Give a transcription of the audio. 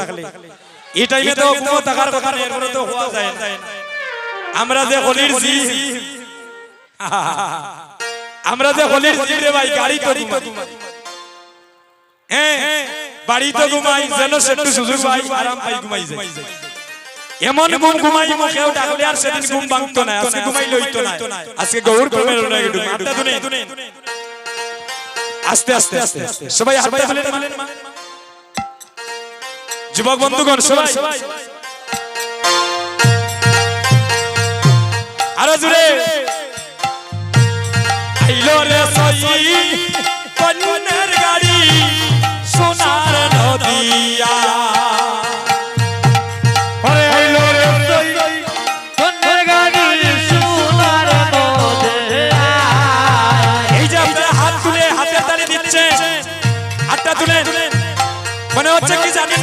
থাকলে এই টাইমে তো হুকুমত থাকার কথা এরপরে তো হওয়া যায় না। আমরা যে হলির জি আমরা যে হলির জি রে ভাই গাড়ি তো ঘুমাই। হ্যাঁ বাড়ি তো ঘুমাই যেন সেটু সুযোগ পাই আরাম পাই ঘুমাই যায় এমন ঘুম ঘুমাই মুখেও ডাকলে আর সেদিন ঘুম ভাঙতো না আজকে ঘুমাই লইতো না। আজকে গৌর ঘুমের না একটু আস্তে আস্তে আস্তে আস্তে। সবাই হাতে মা যুবক বন্ধুগণ সবাই আরও জুড়ে হাতটা তুলে মনে হচ্ছে কি জানি